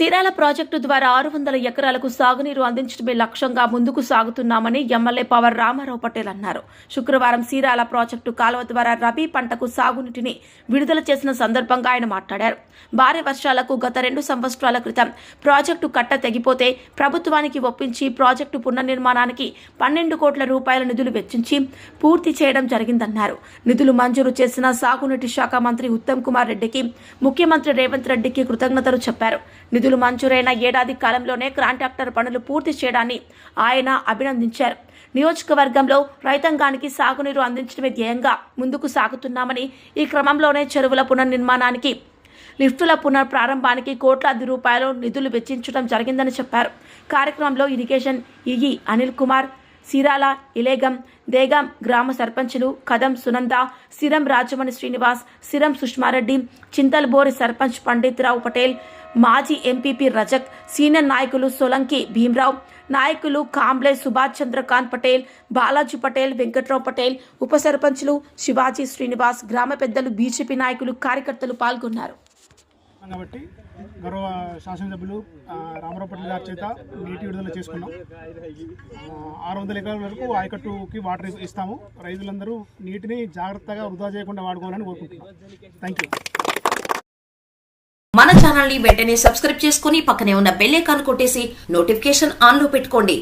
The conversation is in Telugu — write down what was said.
చీరాల ప్రాజెక్టు ద్వారా ఆరు వందల ఎకరాలకు సాగునీరు అందించడమే లక్ష్యంగా ముందుకు సాగుతున్నామని ఎమ్మెల్యే పవర్ రామారావు పటేల్ అన్నారు. శుక్రవారం చీరాల ప్రాజెక్టు కాలువ ద్వారా రబీ పంటకు సాగునీటిని విడుదల చేసిన సందర్భంగా ఆయన మాట్లాడారు. భారీ వర్షాలకు గత రెండు సంవత్సరాల క్రితం ప్రాజెక్టు కట్ట తెగిపోతే ప్రభుత్వానికి ఒప్పించి ప్రాజెక్టు పునర్నిర్మాణానికి పన్నెండు కోట్ల రూపాయల నిధులు వెచ్చించి పూర్తి చేయడం జరిగిందన్నారు. నిధులు మంజూరు చేసిన సాగునీటి శాఖ మంత్రి ఉత్తమ్ కుమార్ రెడ్డికి ముఖ్యమంత్రి రేవంత్ రెడ్డికి కృతజ్ఞతలు చెప్పారు. నిధులు మంజూరైన ఏడాది కాలంలోనే కాంట్రాక్టర్ పనులు పూర్తి చేయడాన్ని ఆయన అభినందించారు. నియోజకవర్గంలో రైతాంగానికి సాగునీరు అందించడమే ధ్యేయంగా ముందుకు సాగుతున్నామని ఈ క్రమంలోనే చెరువుల పునర్నిర్మాణానికి లిఫ్టుల పునర్ ప్రారంభానికి కోట్లాది రూపాయలు నిధులు వెచ్చించడం జరిగిందని చెప్పారు. కార్యక్రమంలో ఇరిగేషన్ ఈఈ అనిల్ కుమార్ సిరాల ఇలేగం దేగం గ్రామ సర్పంచులు కదం సునంద సిరం రాజమణి శ్రీనివాస్ సిరం సుష్మారెడ్డి చింతల్బోరి సర్పంచ్ పండిత్రావు పటేల్ మాజీ ఎంపీపీ రజక్ సీనియర్ నాయకులు సోలంకి భీమ్రావ్ నాయకులు కాంబ్లే సుభాష్ చంద్రకాంత్ పటేల్ బాలాజీ పటేల్ వెంకట్రావు పటేల్ ఉప సర్పంచులు శివాజీ శ్రీనివాస్ గ్రామ పెద్దలు బీజేపీ నాయకులు కార్యకర్తలు పాల్గొన్నారు. కాబట్టి గౌరవ శాసనసభ్యులు ఆ, రామారావు పట్ల గారి చేత నీటి విడుదల చేసుకున్నాం. ఆరు వందల ఎకరాల వరకు ఆయకట్టుకి వాటర్ ఇస్తాము. రైతులందరూ నీటిని జాగ్రత్తగా వృధా చేయకుండా వాడుకోవాలని కోరుకుంటున్నాం. థ్యాంక్ యూ మన ఛానల్ని వెంటనే సబ్స్క్రైబ్ చేసుకుని పక్కనే ఉన్న బెల్ ఐకాన్ కొట్టేసి నోటిఫికేషన్ ఆన్లో పెట్టుకోండి.